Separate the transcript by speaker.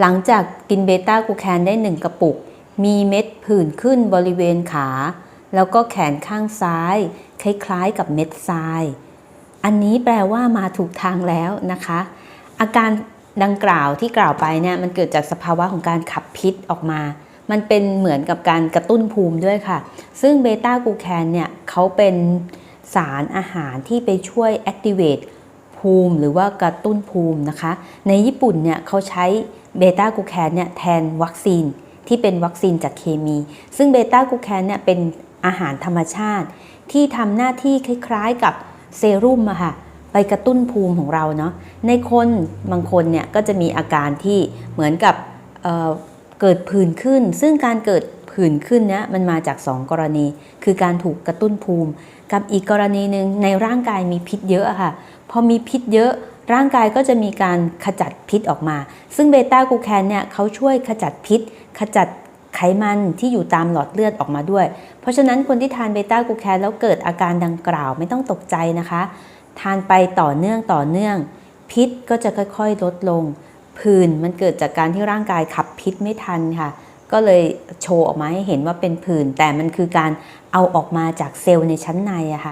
Speaker 1: หลังจากกินเบต้ากูแคนได้ 1 กระปุก มีเม็ดผื่นขึ้นบริเวณขา แล้วก็แขนข้างซ้าย คล้ายๆกับเม็ดทราย อันนี้แปลว่ามาถูกทางแล้วนะคะ อาการดังกล่าวที่กล่าวไปเนี่ยมันเกิดจากสภาวะของการขับพิษออกมา มันเป็นเหมือนกับการกระตุ้นภูมิด้วยค่ะ ซึ่งเบต้ากูแคนเนี่ยเขาเป็นสารอาหารที่ไปช่วย activate ภูมิหรือว่ากระตุ้นภูมินะคะ ในญี่ปุ่นเนี่ยเขาใช้เบต้ากูแคนเนี่ยแทนวัคซีนที่เป็นวัคซีนจากเคมี ซึ่งเบต้ากูแคนเนี่ยเป็นอาหารธรรมชาติ ที่ทำหน้าที่คล้ายๆกับเซรุ่มอะค่ะไปกระตุ้นภูมิของเราเนาะในคนบางคนเนี่ยก็จะมีอาการที่เหมือนกับเเกิดผื่นขึ้น ซึ่งการเกิด ผื่นขึ้นเนี่ยมันมาจาก 2 กรณี คือการถูกกระตุ้นภูมิ กับอีกกรณีหนึ่งในร่างกายมีพิษเยอะค่ะ พอมีพิษเยอะร่างกายก็จะมีการขจัดพิษออกมา ซึ่งเบต้ากูแคนเนี่ยเขาช่วยขจัดพิษ ขจัดไขมันที่อยู่ตามหลอดเลือดออกมาด้วย เพราะฉะนั้นคนที่ทานเบต้ากูแคนแล้วเกิดอาการดังกล่าวไม่ต้องตกใจนะคะ ทานไปต่อเนื่องต่อเนื่อง พิษก็จะค่อยๆลดลง ผื่นมันเกิดจากการที่ร่างกายขับพิษไม่ทันค่ะ ก็เลยโชว์ออกมาให้เห็นว่าเป็นผื่น แต่มันคือการเอาออกมาจากเซลล์ในชั้นในอะค่ะ